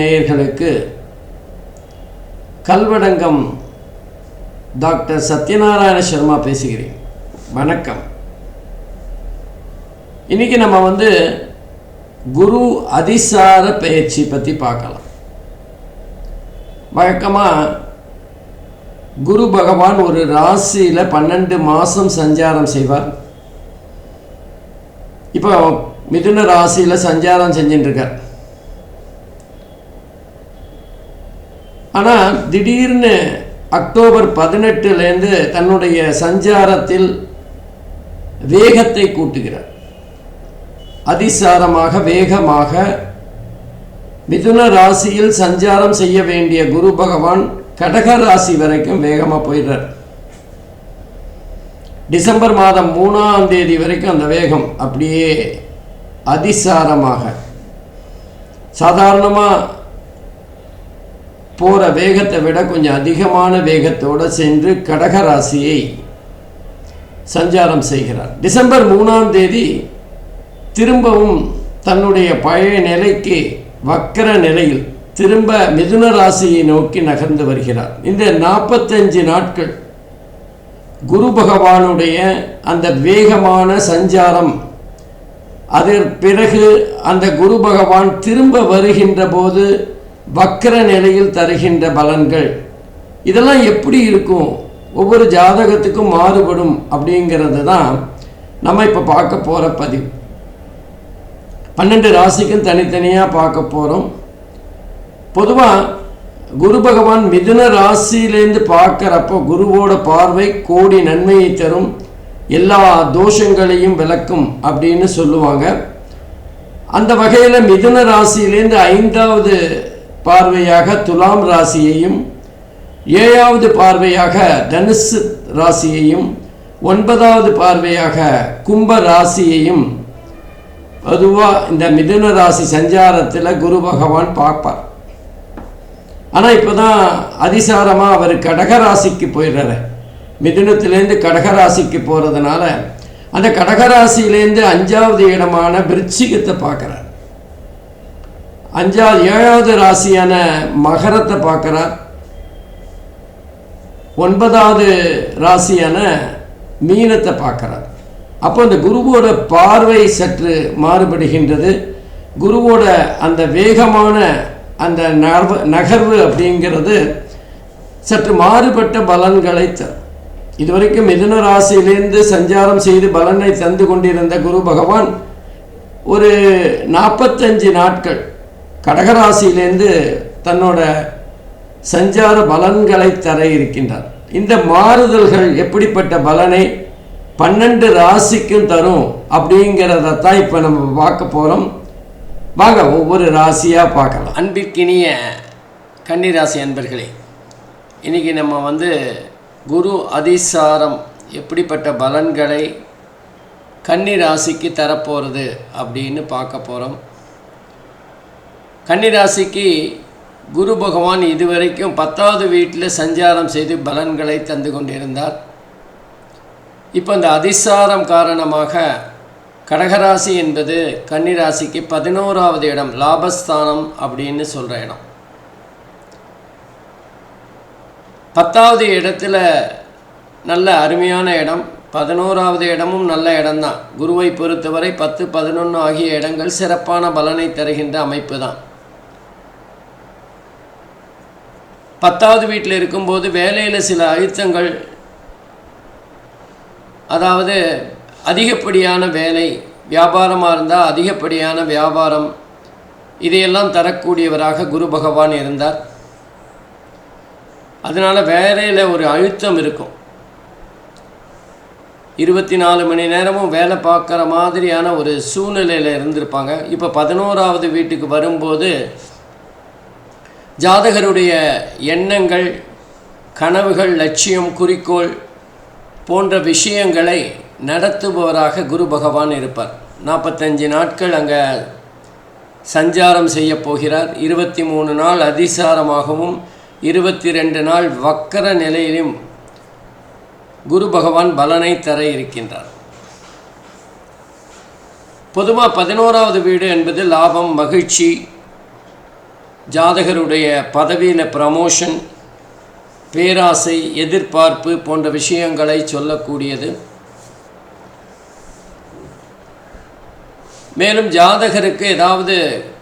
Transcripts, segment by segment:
நேயர்களுக்கு கல்வடங்கம் டாக்டர் சத்யநாராயண சர்மா பேசுகிறேன். வணக்கம். இன்னைக்கு நம்ம வந்து குரு அதிசார பயிற்சி பற்றி பார்க்கலாம். வழக்கமாக குரு பகவான் ஒரு ராசியில் பன்னெண்டு மாதம் சஞ்சாரம் செய்வார். இப்போ மிதுன ராசியில் சஞ்சாரம் செஞ்சுட்டுருக்கார். ஆனால் திடீர்னு அக்டோபர் பதினெட்டுலேருந்து தன்னுடைய சஞ்சாரத்தில் வேகத்தை கூட்டுகிறார். அதிசாரமாக வேகமாக மிதுன ராசியில் சஞ்சாரம் செய்ய வேண்டிய குரு பகவான் கடக ராசி வரைக்கும் வேகமாக போயிடுறார். டிசம்பர் மாதம் மூணாம் தேதி வரைக்கும் அந்த வேகம் அப்படியே அதிசாரமாக சாதாரணமாக போகிற வேகத்தை விட கொஞ்சம் அதிகமான வேகத்தோடு சென்று கடகராசியை சஞ்சாரம் செய்கிறார். டிசம்பர் மூணாம் தேதி திரும்பவும் தன்னுடைய பழைய நிலைக்கு வக்கர நிலையில் திரும்ப மிதுன ராசியை நோக்கி நகர்ந்து வருகிறார். இந்த நாற்பத்தஞ்சு நாட்கள் குரு பகவானுடைய அந்த வேகமான சஞ்சாரம் அதன் பிறகு அந்த குரு பகவான் திரும்ப வருகின்ற போது வக்கர நிலையில் தருகின்ற பலன்கள். இதெல்லாம் எப்படி இருக்கும்? ஒவ்வொரு ஜாதகத்துக்கும் மாறுபடும் அப்படிங்கிறது தான் நம்ம இப்போ பார்க்க போகிற பதிவு. பன்னெண்டு ராசிக்கும் தனித்தனியாக பார்க்க போகிறோம் பொதுவாக குரு பகவான் மிதுன ராசியிலேருந்து பார்க்குறப்போ குருவோட பார்வை கோடி நன்மையை தரும் எல்லா தோஷங்களையும் விளக்கும் அப்படின்னு சொல்லுவாங்க. அந்த வகையில் மிதுன ராசியிலேருந்து ஐந்தாவது பார்வையாக துலாம் ராசியையும் ஏழாவது பார்வையாக தனுசு ராசியையும் ஒன்பதாவது பார்வையாக கும்ப ராசியையும் பொதுவாக இந்த மிதுன ராசி சஞ்சாரத்தில் குரு பகவான் பார்ப்பார். ஆனால் இப்போ தான் அதிசாரமாக அவர் கடகராசிக்கு போயிடுறாரு. மிதுனத்திலேருந்து கடகராசிக்கு போகிறதுனால அந்த கடகராசியிலேருந்து அஞ்சாவது இடமான விருச்சிகத்தை பார்க்குறார். அஞ்சாவது ஏழாவது ராசியான மகரத்தை பார்க்குறார். ஒன்பதாவது ராசியான மீனத்தை பார்க்குறார். அப்போ அந்த குருவோட பார்வை சற்று மாறுபடுகின்றது. குருவோட அந்த வேகமான அந்த நகர்வு நகர்வு அப்படிங்கிறது சற்று மாறுபட்ட பலன்களை தரும் இதுவரைக்கும் மிதுன ராசியிலேருந்து சஞ்சாரம் செய்து பலனை தந்து கொண்டிருந்த குரு பகவான் ஒரு நாற்பத்தஞ்சு நாட்கள் கடகராசியிலேருந்து தன்னோட சஞ்சார பலன்களை தர இருக்கின்றார். இந்த மாறுதல்கள் எப்படிப்பட்ட பலனை பன்னெண்டு ராசிக்கும் தரும் அப்படிங்கிறத தான் இப்போ நம்ம பார்க்க போகிறோம் வாங்க ஒவ்வொரு ராசியாக பார்க்கலாம். அன்பிற்கினிய கன்னிராசி அன்பர்களே இன்றைக்கி நம்ம வந்து குரு அதிசாரம் எப்படிப்பட்ட பலன்களை கன்னி ராசிக்கு தரப்போகிறது அப்படின்னு பார்க்க போகிறோம் கன்னிராசிக்கு குரு பகவான் இதுவரைக்கும் பத்தாவது வீட்டில் சஞ்சாரம் செய்து பலன்களை தந்து கொண்டிருந்தார். இப்போ இந்த அதிசாரம் காரணமாக கடகராசி என்பது கன்னிராசிக்கு பதினோராவது இடம் லாபஸ்தானம் அப்படின்னு சொல்கிற இடம். பத்தாவது இடத்துல நல்ல அருமையான இடம் பதினோராவது இடமும் நல்ல இடம்தான். குருவை பொறுத்தவரை பத்து பதினொன்று ஆகிய இடங்கள் சிறப்பான பலனை தருகின்ற அமைப்பு தான் பத்தாவது வீட்டில் இருக்கும்போது வேலையில் சில அழுத்தங்கள் அதாவது அதிகப்படியான வேலை வியாபாரமாக இருந்தால் அதிகப்படியான வியாபாரம் இதையெல்லாம் தரக்கூடியவராக குரு பகவான் இருந்தார். அதனால் வேலையில் ஒரு அழுத்தம் இருக்கும். இருபத்தி நாலு மணி நேரமும் வேலை பார்க்குற மாதிரியான ஒரு சூழ்நிலையில் இருந்திருப்பாங்க. இப்போ பதினோராவது வீட்டுக்கு வரும்போது ஜாதகருடைய எண்ணங்கள் கனவுகள் லட்சியம் குறிக்கோள் போன்ற விஷயங்களை நடத்துபவராக குரு பகவான் இருப்பார். நாற்பத்தஞ்சு நாட்கள் அங்கே சஞ்சாரம் செய்ய போகிறார். இருபத்தி மூணு நாள் அதிசாரமாகவும் இருபத்தி ரெண்டு நாள் வக்கர நிலையிலும் குரு பகவான் பலனை தர இருக்கின்றார். பொதுவாக பதினோராவது வீடு என்பது லாபம் மகிழ்ச்சி ஜாதகருடைய பதவியில் ப்ரமோஷன் பேராசை எதிர்பார்ப்பு போன்ற விஷயங்களை சொல்லக்கூடியது. மேலும் ஜாதகருக்கு ஏதாவது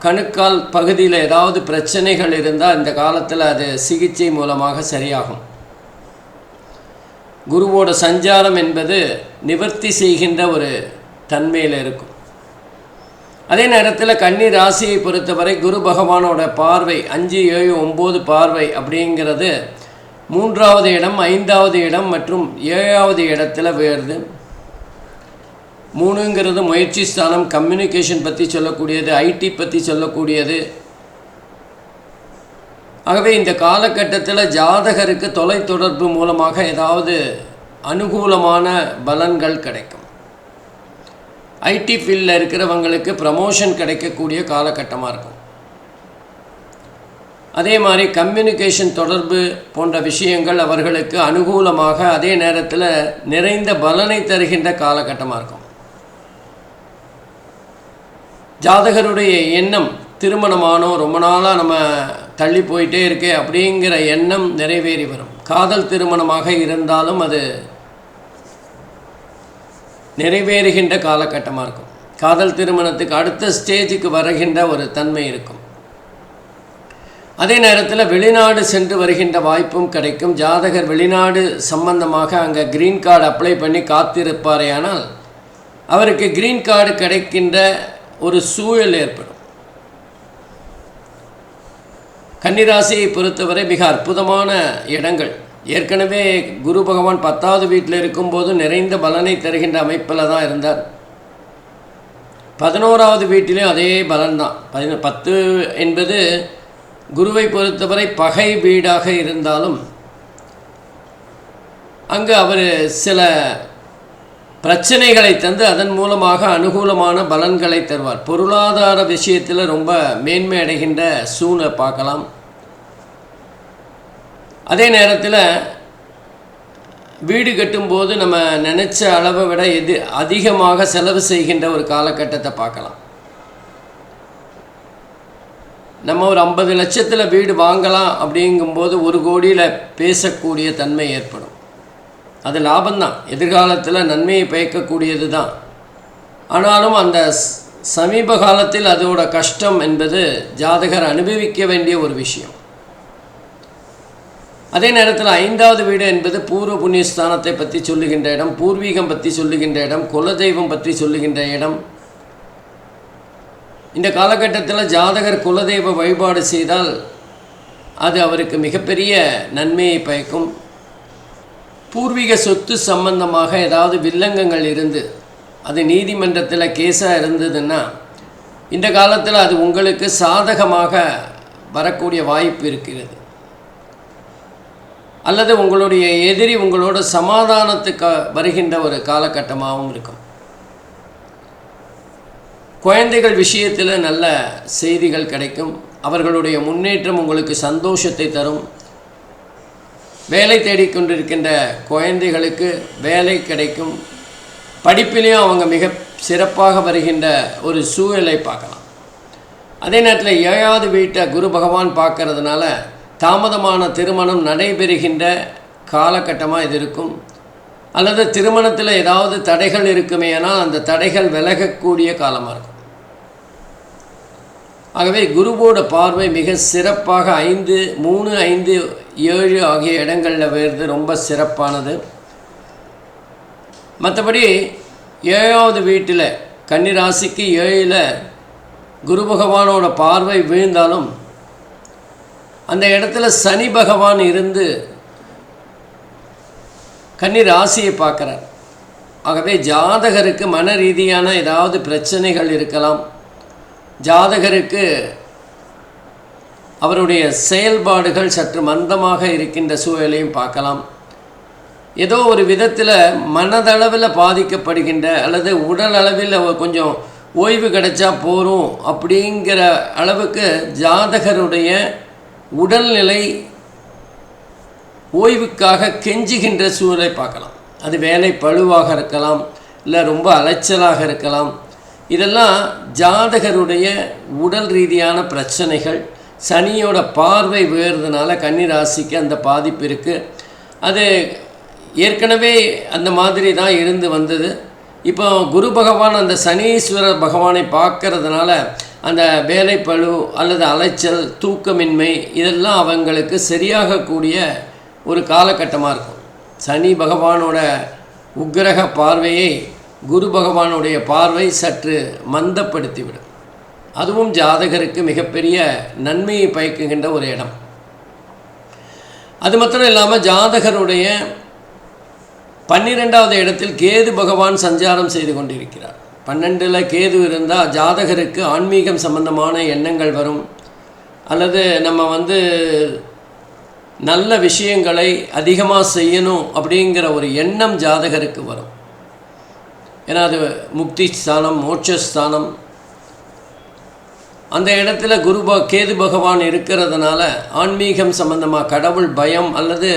கணுக்கால் பகுதியில் ஏதாவது பிரச்சனைகள் இருந்தால் இந்த காலத்தில் அது சிகிச்சை மூலமாக சரியாகும். குருவோட சஞ்சாரம் என்பது நிவர்த்தி செய்கின்ற ஒரு தன்மையில் இருக்கும். அதே நேரத்தில் கன்னி ராசியை பொறுத்தவரை குரு பகவானோட பார்வை அஞ்சு ஏழு ஒம்பது பார்வை அப்படிங்கிறது மூன்றாவது இடம் ஐந்தாவது இடம் மற்றும் ஏழாவது இடத்துல வேறுது. மூணுங்கிறது முயற்சி ஸ்தானம் கம்யூனிகேஷன் பற்றி சொல்லக்கூடியது ஐடி பற்றி சொல்லக்கூடியது. ஆகவே இந்த காலகட்டத்தில் ஜாதகருக்கு தொலைத்தொடர்பு மூலமாக ஏதாவது அனுகூலமான பலன்கள் கிடைக்கும். ஐடி ஃபீல்டில் இருக்கிறவங்களுக்கு ப்ரமோஷன் கிடைக்கக்கூடிய காலகட்டமாக இருக்கும். அதே மாதிரி கம்யூனிகேஷன் தொடர்பு போன்ற விஷயங்கள் அவர்களுக்கு அனுகூலமாக அதே நேரத்தில் நிறைந்த பலனை தருகின்ற காலகட்டமாக இருக்கும். ஜாதகருடைய எண்ணம் திருமணமானோம் ரொம்ப நாளாக நம்ம தள்ளி போயிட்டே இருக்கே அப்படிங்கிற எண்ணம் நிறைவேறி வரும். காதல் திருமணமாக இருந்தாலும் அது நிறைவேறுகின்ற காலகட்டமாக இருக்கும். காதல் திருமணத்துக்கு அடுத்த ஸ்டேஜுக்கு வருகின்ற ஒரு தன்மை இருக்கும். அதே நேரத்தில் வெளிநாடு சென்று வருகின்ற வாய்ப்பும் கிடைக்கும். ஜாதகர் வெளிநாடு சம்பந்தமாக அங்கே க்ரீன் கார்டு அப்ளை பண்ணி காத்திருப்பாரேயானால் அவருக்கு க்ரீன் கார்டு கிடைக்கின்ற ஒரு சூழல் ஏற்படும். கன்னிராசியை பொறுத்தவரை மிக அற்புதமான இடங்கள். ஏற்கனவே குரு பகவான் பத்தாவது வீட்டில் இருக்கும்போது நிறைந்த பலனை தருகின்ற அமைப்பில் தான் இருந்தார். பதினோராவது வீட்டிலையும் அதே பலன்தான். பதின பத்து என்பது குருவை பொறுத்தவரை பகை வீடாக இருந்தாலும் அங்கு அவர் சில பிரச்சனைகளை தந்து அதன் மூலமாக அனுகூலமான பலன்களை தருவார். பொருளாதார விஷயத்தில் ரொம்ப மேன்மை அடைகின்ற சூனை பார்க்கலாம். அதே நேரத்தில் வீடு கட்டும்போது நம்ம நினச்ச அளவை விட எது அதிகமாக செலவு செய்கின்ற ஒரு காலகட்டத்தை பார்க்கலாம். நம்ம ஒரு ஐம்பது லட்சத்தில் வீடு வாங்கலாம் அப்படிங்கும்போது ஒரு கோடியில் பேசக்கூடிய தன்மை ஏற்படும். அது லாபம்தான். எதிர்காலத்தில் நன்மையை பயக்கக்கூடியது தான். ஆனாலும் அந்த சமீப காலத்தில் அதோட கஷ்டம் என்பது ஜாதகர் அனுபவிக்க வேண்டிய ஒரு விஷயம். அதே நேரத்தில் ஐந்தாவது வீடு என்பது பூர்வ புண்ணியஸ்தானத்தை பற்றி சொல்லுகின்ற இடம் பூர்வீகம் பற்றி சொல்லுகின்ற இடம் குலதெய்வம் பற்றி சொல்லுகின்ற இடம். இந்த காலகட்டத்தில் ஜாதகர் குலதெய்வ வழிபாடு செய்தால் அது அவருக்கு மிகப்பெரிய நன்மையை பயக்கும். பூர்வீக சொத்து சம்பந்தமாக ஏதாவது வில்லங்கங்கள் இருந்து அது நீதிமன்றத்தில் கேஸாக இருந்ததுன்னா இந்த காலத்தில் அது உங்களுக்கு சாதகமாக வரக்கூடிய வாய்ப்பு இருக்கிறது. அல்லது உங்களுடைய எதிரி உங்களோட சமாதானத்துக்கு வருகின்ற ஒரு காலகட்டமாகவும் இருக்கும். குழந்தைகள் விஷயத்தில் நல்ல செய்திகள் கிடைக்கும். அவர்களுடைய முன்னேற்றம் உங்களுக்கு சந்தோஷத்தை தரும். வேலை தேடிக்கொண்டிருக்கின்ற குழந்தைகளுக்கு வேலை கிடைக்கும் படிப்பிலையும் அவங்க மிக சிறப்பாக வருகின்ற ஒரு சூழலை பார்க்கலாம். அதே நேரத்தில் ஏழாவது வீட்டை குரு பகவான் பார்க்கறதுனால தாமதமான திருமணம் நடைபெறுகின்ற காலகட்டமாக இது இருக்கும். அல்லது திருமணத்தில் ஏதாவது தடைகள் இருக்குமேயானால் அந்த தடைகள் விலகக்கூடிய காலமாக இருக்கும். ஆகவே குருவோட பார்வை மிக சிறப்பாக ஐந்து மூணு ஐந்து ஏழு ஆகிய இடங்களில் வருது ரொம்ப சிறப்பானது. மற்றபடி ஏழாவது வீட்டில் கன்னிராசிக்கு ஏழில் குரு பகவானோட பார்வை விழுந்தாலும் அந்த இடத்துல சனி பகவான் இருந்து கன்னி ராசியை பார்க்குறார். ஆகவே ஜாதகருக்கு மன ரீதியான ஏதாவது பிரச்சனைகள் இருக்கலாம். ஜாதகருக்கு அவருடைய செயல்பாடுகள் சற்று மந்தமாக இருக்கின்ற சூழலையும் பார்க்கலாம். ஏதோ ஒரு விதத்தில் மனதளவில் பாதிக்கப்படுகின்ற அல்லது உடல் அளவில் கொஞ்சம் ஓய்வு கிடைச்சா போகிறோம் அப்படிங்கிற அளவுக்கு ஜாதகருடைய உடல்நிலை ஓய்வுக்காக கெஞ்சுகின்ற சூழலை பார்க்கலாம். அது வேலை பழுவாக இருக்கலாம் இல்லை ரொம்ப அலைச்சலாக இருக்கலாம். இதெல்லாம் ஜாதகருடைய உடல் ரீதியான பிரச்சனைகள் சனியோட பார்வை வேறுறதுனால கன்னிராசிக்கு அந்த பாதிப்பு இருக்குது அது ஏற்கனவே அந்த மாதிரி தான் இருந்து வந்தது. இப்போ குரு பகவான் அந்த சனீஸ்வரர் பகவானை பார்க்கறதுனால அந்த வேலைப்பழு அல்லது அலைச்சல் தூக்கமின்மை இதெல்லாம் அவங்களுக்கு சரியாகக்கூடிய ஒரு காலகட்டமாக இருக்கும். சனி பகவானோட உக்கிரக பார்வையை குரு பகவானுடைய பார்வை சற்று மந்தப்படுத்திவிடும். அதுவும் ஜாதகருக்கு மிகப்பெரிய நன்மையை பயக்குகின்ற ஒரு இடம். அது மாத்திரம் இல்லாமல் ஜாதகருடைய பன்னிரெண்டாவது இடத்தில் கேது பகவான் சஞ்சாரம் செய்து கொண்டிருக்கிறார். பன்னெண்டில் கேது இருந்தால் ஜாதகருக்கு ஆன்மீகம் சம்பந்தமான எண்ணங்கள் வரும். அல்லது நம்ம வந்து நல்ல விஷயங்களை அதிகமாக செய்யணும் அப்படிங்கிற ஒரு எண்ணம் ஜாதகருக்கு வரும். ஏன்னா அது முக்தி ஸ்தானம் மோட்சஸ்தானம். அந்த இடத்துல குரு ப கேது பகவான் இருக்கிறதுனால ஆன்மீகம் சம்பந்தமாக கடவுள் பயம் அல்லது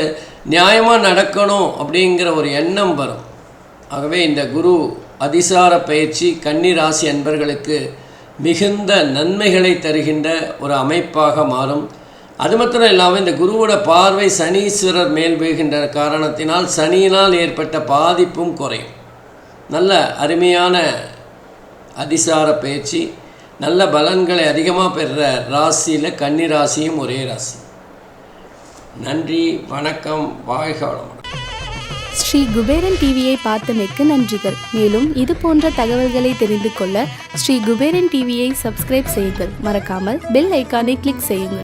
நியாயமாக நடக்கணும் அப்படிங்கிற ஒரு எண்ணம் வரும். ஆகவே இந்த குரு அதிசார பயிற்சி கன்னி ராசி அன்பர்களுக்கு மிகுந்த நன்மைகளை தருகின்ற ஒரு அமைப்பாக மாறும். அது மாத்திரம் இல்லாமல் இந்த குருவோட பார்வை சனீஸ்வரர் மேல் வீழ்கின்ற காரணத்தினால் சனியினால் ஏற்பட்ட பாதிப்பும் குறையும். நல்ல அருமையான அதிசார பயிற்சி நல்ல பலன்களை அதிகமாக பெறுற ராசியில் கன்னி ராசியும் ஒரே ராசி. நன்றி வணக்கம் வாழ்க வளமுடன் ஸ்ரீ குபேரன் டிவியை பார்த்தமைக்கு நன்றிகள். மேலும் இது போன்ற தகவல்களை தெரிந்து கொள்ள ஸ்ரீ குபேரன் டிவியை சப்ஸ்கிரைப் செய்யுங்கள். மறக்காமல் பெல் ஐக்கானை கிளிக் செய்யுங்கள்.